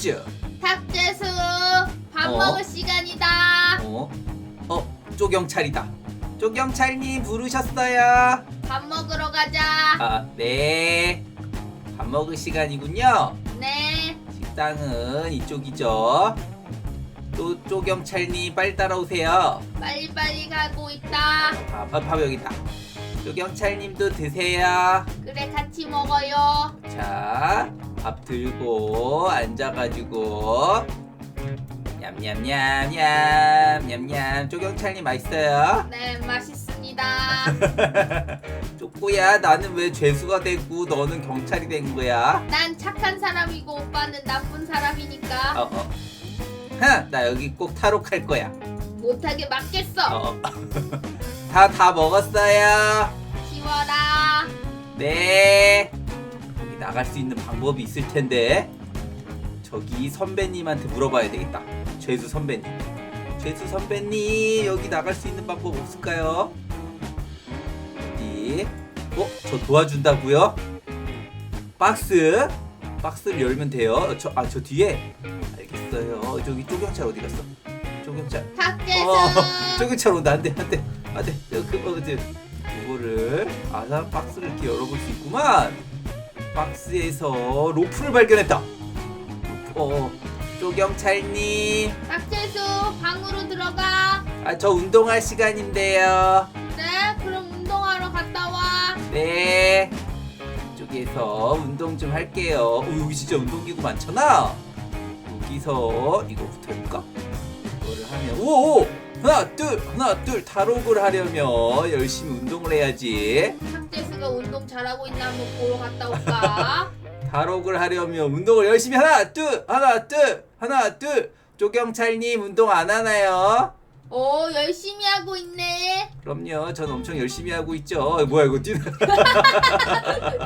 탁주. 탁재수 밥 어? 먹을 시간이다. 어? 어? 쪼경찰이다. 쪼경찰님 부르셨어요. 밥 먹으러 가자. 아, 네. 밥 먹을 시간이군요. 네. 식당은 이쪽이죠. 또 쪼경찰님 빨리 따라오세요. 빨리빨리 가고 있다. 아, 밥, 밥 여기 있다. 쪼경찰님도 드세요. 그래 같이 먹어요. 자, 밥 들고 앉아가지고 냠냠냠냠 냠냠 쪼경찰님 맛있어요? 네 맛있습니다. 쪼꼬야 나는 왜 죄수가 되고 너는 경찰이 된 거야? 난 착한 사람이고 오빠는 나쁜 사람이니까 어 어. 흥, 나 여기 꼭 탈옥할 거야. 못하게 맞겠어. 어. 다 다 먹었어요. 지워라. 네. 여기 나갈 수 있는 방법이 있을 텐데. 저기 선배님한테 물어봐야 되겠다. 죄수 선배님. 죄수 선배님, 여기 나갈 수 있는 방법 없을까요? 어디? 어? 저 도와준다고요? 박스? 박스를 열면 돼요. 저, 아, 저 뒤에? 알겠어요. 저기 쪼경찰 어디 갔어? 쪼경찰. 탁재수. 어, 쪼경찰 온다. 안 돼, 안 돼. 안 돼. 저, 그, 어, 저, 이거를, 아사 박스를 이렇게 열어볼 수 있구만. 박스에서 로프를 발견했다. 어, 쪼경찰님. 탁재수 방으로 들어가. 아, 저 운동할 시간인데요. 그래 그럼 운동하러 갔다 와. 네. 이쪽에서 운동 좀 할게요. 오, 여기 진짜 운동기구 많잖아. 여기서 이거부터 해볼까? 오, 오! 하나 둘 하나 둘 탈옥을 하려면 열심히 운동을 해야지. 탁재수가 운동 잘하고 있나 한번 보러 갔다 올까? 탈옥을 하려면 운동을 열심히 하나 둘 하나 둘 하나 둘 조경찰님 운동 안 하나요? 오 열심히 하고 있네. 그럼요, 전 엄청 열심히 하고 있죠. 어, 뭐야 이거 뛰는?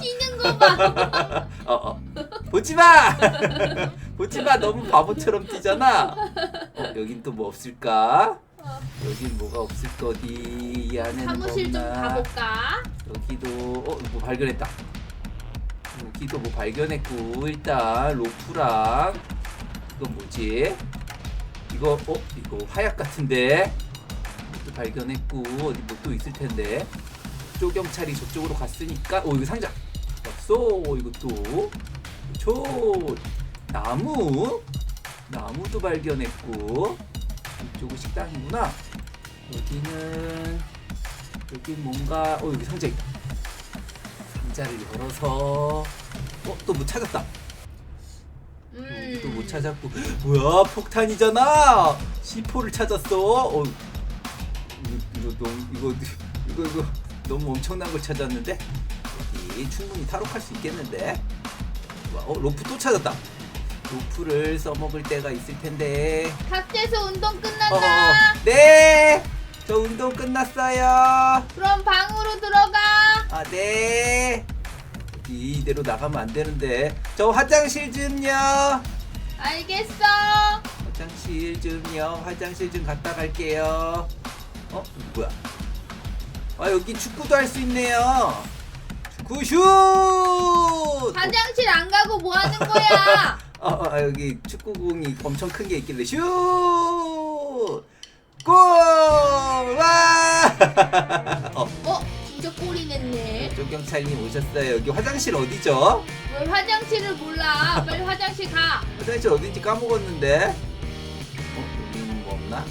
뛰는 거 봐. 어, 어. 보지 마! 보지 마! 너무 바보처럼 뛰잖아! 어, 여긴 또 뭐 없을까? 어, 여긴 뭐가 없을 거디? 이 안에는 사무실 좀 없나? 가볼까? 여기도, 어, 뭐 발견했다. 여기도 뭐 발견했고, 일단, 로프랑, 이건 뭐지? 이거, 어, 이거 화약 같은데? 이것도 발견했고, 어디 뭐 또 있을 텐데. 쪼경찰이 저쪽으로 갔으니까, 어, 이거 상자! 왔어, 이것도. 초 나무 나무도 발견했고 이쪽은 식당이구나 여기는 여기 뭔가 어 여기 상자 있다 상자를 열어서 어 또 뭐 찾았다 음. 또뭐 찾았고 뭐야 폭탄이잖아 C4를 찾았어 어 이거, 이거 너무 이거 이거 이거 너무 엄청난 걸 찾았는데 여기 충분히 탈옥할 수 있겠는데 와, 어 로프 또 찾았다 로프를 써먹을 때가 있을 텐데 탁재수 운동 어. 어, 네! 저 운동 끝났어요. 그럼 방으로 들어가. 아, 네. 이- 이대로 나가면 안 되는데. 저 화장실 좀요. 알겠어. 화장실 좀요. 화장실 좀 갔다 갈게요. 어? 뭐야? 아, 여기 축구도 할 수 있네요. 축구 슛! 화장실 안 가고 뭐 하는 거야? 어, 어, 아, 여기 축구공이 엄청 큰 게 있길래 슛! 골! 와! 어, 어, 진짜 꼴이 냈네. 조경찰님 오셨어요. 여기 화장실 어디죠? 왜 화장실을 몰라? 빨리 화장실 가. 화장실 어딘지 까먹었는데. 어, 여기는 뭐 없나?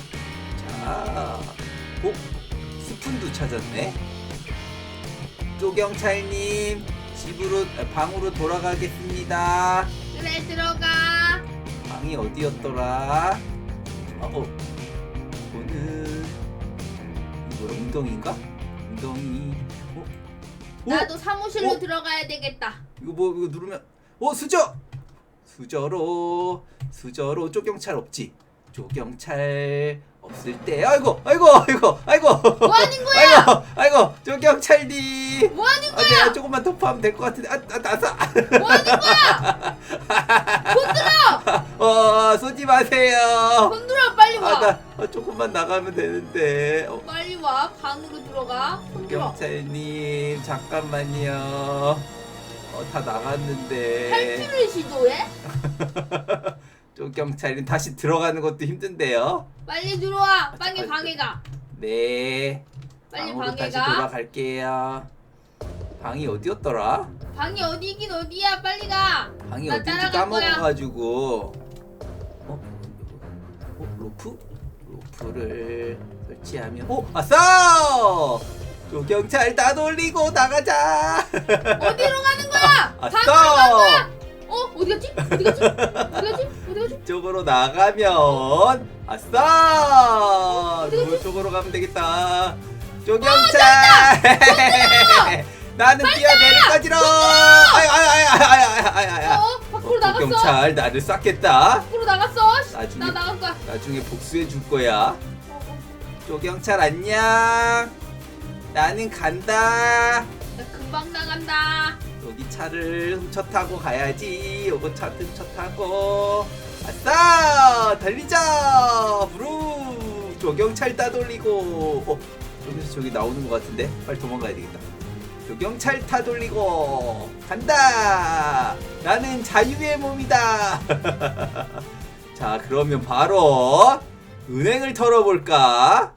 자, 오, 스푼도 찾았네. 조경찰님 집으로 아, 방으로 돌아가겠습니다. 그래 들어가. 방이 어디였더라? 아, 어, 이거는 이거 웅덩이인가? 웅덩이. 어? 어? 나도 사무실로 어? 들어가야 되겠다. 이거 뭐 이거 누르면 어 수저 수저로 수저로 조경찰 없지 조경찰 없을 때 아이고 아이고 아이고 아이고 뭐 하는 거야? 아이고 아이고 조경찰님 뭐 하는 아 거야? 내가 조금만 더 파면 될 것 같은데 아, 아 나사 뭐 하는 거야? 손 들어! 어 쏘지 마세요 손 들어 빨리 와. 아나 어, 조금만 나가면 되는데 어, 빨리 와. 방으로 들어가. 손 들어. 경찰님 잠깐만요 어 다 나갔는데 탈출을 시도해? 조경찰은 다시 들어가는 것도 힘든데요. 빨리 들어와. 아, 빨리 아, 방에 가. 네. 빨리 방으로 방에 다시 가. 돌아갈게요. 방이 어디였더라? 방이 어디긴 어디야. 빨리 가. 방이 나 어딘지 따라갈 거야. 까먹어가지고. 어? 어? 로프? 로프를 설치하면. 오! 아싸! 조경찰 다 돌리고 나가자! 어디로 가는 거야? 방으로 간 아싸! 거야? 어? 어디 갔지? 어디 갔지? 어디 갔지? 이쪽으로 나가면 아싸! 이쪽으로 가면 되겠다. 조경찰! 나는 뛰어내릴 거지롱! 아유 아유 아유 아유 아유 아유 어? 밖으로 나갔어. 조경찰 나를 쐈겠다. 밖으로 나갔어. 씨, 나중에- 나 나갈 거야. 나중에 복수해 줄 거야. 어, 어. 조경찰 안녕. 나는 간다. 나 금방 나간다. 여기 차를 훔쳐 타고 가야지. 요거 차 훔쳐 타고. 아싸! 달리자! 부루! 조경찰 따돌리고. 어, 여기서 저기 나오는 것 같은데? 빨리 도망가야 되겠다. 조경찰 타돌리고. 간다! 나는 자유의 몸이다! 자, 그러면 바로 은행을 털어볼까?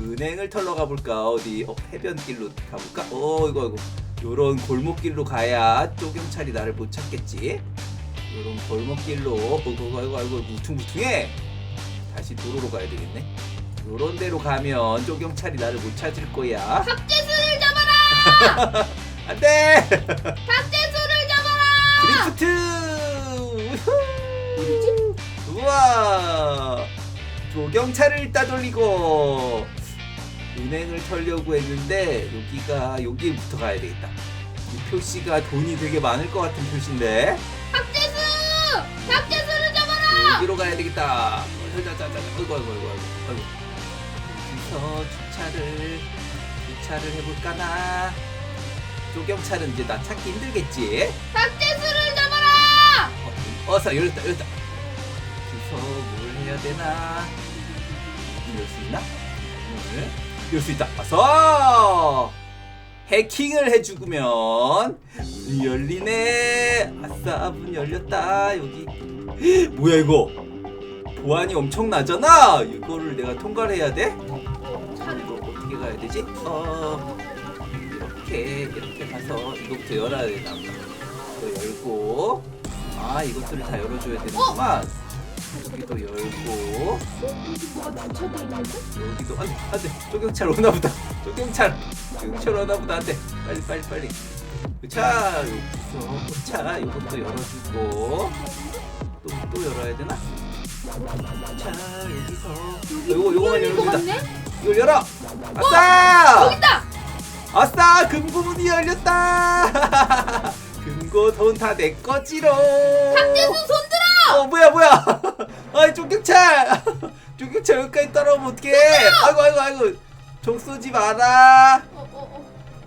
은행을 털러 가볼까? 어디? 어, 해변길로 가볼까? 어, 이거, 이거. 요런 골목길로 가야 쪼경찰이 나를 못 찾겠지. 요런 골목길로 어이구 아이고 아이고 무퉁무퉁해. 다시 도로로 가야 되겠네. 요런 데로 가면 쪼경찰이 나를 못 찾을 거야. 박재수를 잡아라. 안돼. 박재수를 잡아라. 드리프트. 우후. 우와. 조경찰을 따돌리고 은행을 털려고 했는데 여기가 여기부터 가야 되겠다. 이 표시가 돈이 되게 많을 것 같은 표시인데 박재수. 박재수를 잡아라. 여기로 가야 되겠다. 자자자자. 아이고. 여기서 주차를 주차를 해볼까나. 조경찰은 이제 나 찾기 힘들겠지. 박재수를 잡아라. 어, 어서 열렸다 열렸다. 여기서 뭘 해야 되나? 열수 있나? 문 을 열수 있다. 아서 해킹을 해주면 열리네. 아싸 문 열렸다. 여기 뭐야 이거? 보안이 엄청 나잖아. 이거를 내가 통과를 해야 돼? 차를 이거 어떻게 가야 되지? 어 이렇게 이렇게 가서 이거부터 열어야 되나. 이거 열고 아 이것들을 다 열어줘야 되는구만. 여기도 열고. 뭐가 주차돼 있는데? 여기도 안돼 안돼. 조경찰 오나 보다. 조경찰 조경찰 오나 보다. 안돼. 빨리 빨리 빨리. 자 여기서 자 이것도 열어주고. 또 또 열어야 되나? 자 여기서. 요거 요거만 열면 된다. 이걸 열어. 아싸! 여기 있다. 아싸! 금고문이 열렸다. 금고 돈 다 내 거지롱. 박재수 손 들어. 어 뭐야 뭐야 아이 조경찰 조경찰 여기까지 따라오면 어떡해 아이고 아이고 아이고 종 쏘지 마라 어, 어, 어.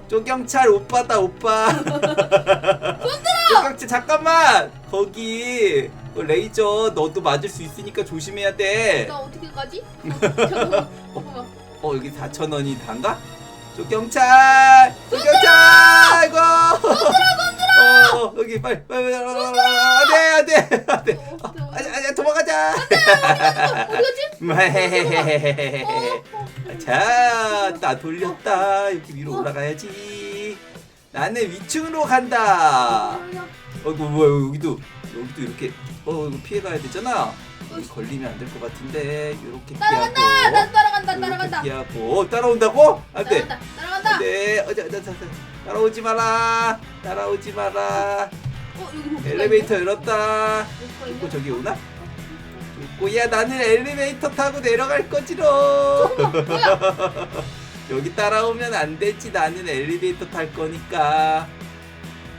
조경찰 오빠다 오빠 조경찰 잠깐만 거기 그 레이저 너도 맞을 수 있으니까 조심해야 돼나 어떻게 가지? 어, 잠깐만. 잠깐만. 어 여기 4천 원이 단가? 조경찰! 조경찰! 아이고! 어 여기 빨리 빨리 빨리 안돼 안돼 안돼 어, 어, 어. 어. 자나 돌렸다 여기 위로 올라가야지 나는 위층으로 간다 어이구 뭐야 여기도 여기도 이렇게 어 이거 피해 가야 되잖아 여기 걸리면 안 될 것 같은데 이렇게 따라간다. 나 따라간다. 이렇게 따라간다. 피하고 어, 따라온다고? 안돼 따라간다. 따라간다. 네, 어자, 어자, 어자, 따라오지 마라. 따라오지 마라. 어, 여기 뭐 엘리베이터 열었다. 뭐가 있고? 저기 오나? 꼬야 나는 엘리베이터 타고 내려갈 거지롱. 뭐야? 여기 따라오면 안 되지. 나는 엘리베이터 탈 거니까.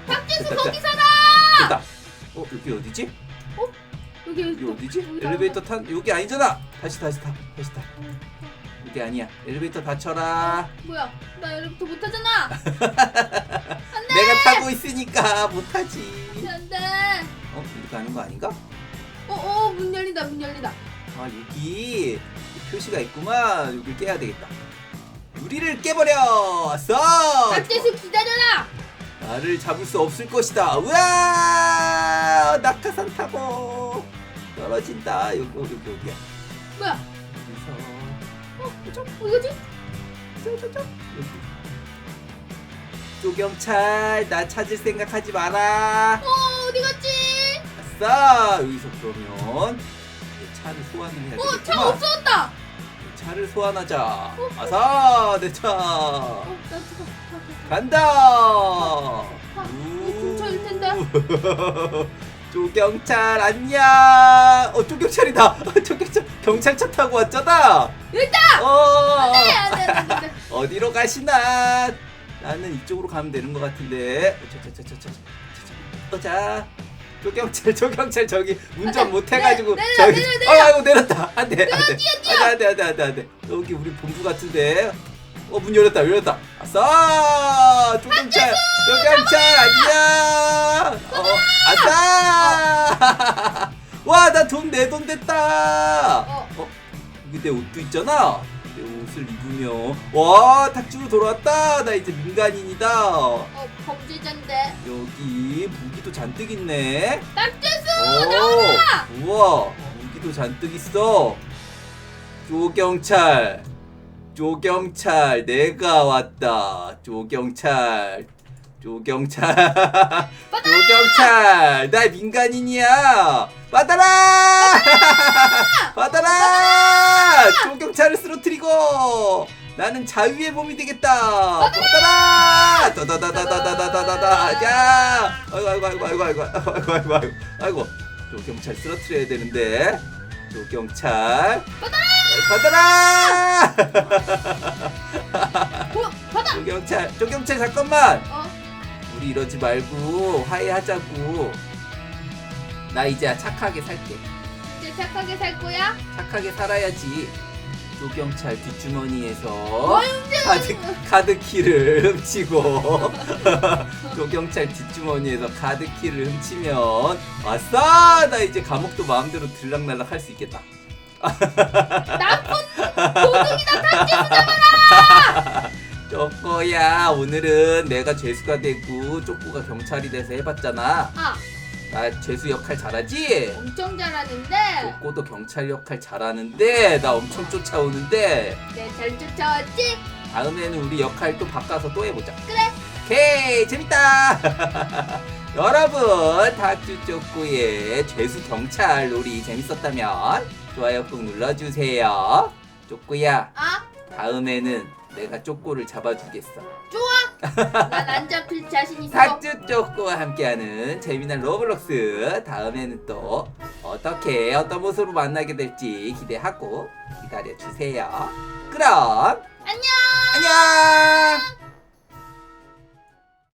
됐다, 거기 살아. 됐다. 어 여기 어디지? 여기 여기 어디지? 여기 엘리베이터 탄 여기 아니잖아. 다시 다시 타. 다시 타. 여기 아니야. 엘리베이터 닫혀라. 뭐야? 나 엘리베이터 못 타잖아. 내가 타고 있으니까 못하지. 안돼. 어 이렇게 하는 거 아닌가? 어, 어, 문 열린다. 문 열린다. 아 여기 표시가 있구만 여길 깨야 되겠다 유리를 깨버려 써 박재수 기다려라. 나를 잡을 수 없을 것이다 우와 낙하산 타고 떨어진다. 여기 여기 여기야. 뭐야? 여기서 어, 저, 이거지? 저저저 여기. 조경찰 나 찾을 생각하지 마라. 어, 어디 아싸 여기서 그러면 차를 소환을 해야 어, 차 되겠구만. 없어졌다. 차를 소환하자. 아싸 내 차. 어, 나 죽어. 간다. 아, 근처일 텐데. 조경찰 안녕. 어 조경찰이다. 조경찰 경찰차 타고 왔잖아. 일단! 어. 안 돼, 안 돼, 안 돼, 안 돼. 어디로 가시나? 나는 이쪽으로 가면 되는 것 같은데. 자자자자자. 자. 조경찰 조경찰 저기 운전. 못 해가지고 내- 내려, 저기 내려, 내려. 아, 아이고 내렸다. 안돼 안돼. 안돼 안돼 안돼 안돼. 여기 우리 본부 같은데. 어 문 열렸다 열렸다. 아싸! 조경찰 조경찰 안녕! 어 아싸! 와 나 돈 내 돈 됐다. 어. 어 이게 내 옷도 있잖아 내 옷을 입으면 와 탁주로 돌아왔다. 나 이제 민간인이다. 어, 범죄자인데. 여기 무기도 잔뜩 있네. 낙제수! 오, 우와 무기도 잔뜩 있어. 조경찰 조경찰 내가 왔다. 조경찰 조경찰. 조경찰 나 민간인이야. 받아라! 받아라 쓰러뜨리고 나는 자유의 몸이 되겠다. 받아라! 다다다다다다다다다. 야! 아이고 아이고 아이고 아이고 아이고 아이고 아이고 아이고. 아이고 조경찰 쓰러뜨려야 되는데. 조경찰. 받아라 받아라 뭐, 받아! 조 경찰 조 경찰 잠깐만. 어, 우리 이러지 말고 화해하자고. 나 이제 착하게 살게. 이제 착하게 살 거야? 착하게 살아야지 조경찰 뒷주머니에서 뭘 카드, 카드키를 훔치고 조경찰 뒷주머니에서 카드키를 훔치면 아싸! 나 이제 감옥도 마음대로 들락날락 할 수 있겠다. 나쁜 도둑이다, 잡아라! 쪼꼬야. 오늘은 내가 죄수가 되고 쪼꼬가 경찰이 돼서 해봤잖아. 아, 나 죄수 역할 잘하지? 엄청 잘하는데. 쪼꼬도 경찰 역할 잘하는데 나 엄청 쫓아오는데 네, 잘 쫓아왔지? 다음에는 우리 역할 또 바꿔서 또 해보자 그래. 오케이 재밌다 여러분 다큐 쪼꼬의 죄수 경찰 놀이 재밌었다면 좋아요 꾹 눌러주세요 쪼꼬야 아, 다음에는 내가 쪼꼬를 잡아주겠어 좋아. 난 안 잡힐 자신 있어. 탁주 쪼꼬와 함께하는 재미난 로블록스 다음에는 또 어떻게 어떤 모습으로 만나게 될지 기대하고 기다려 주세요 그럼 안녕. 안녕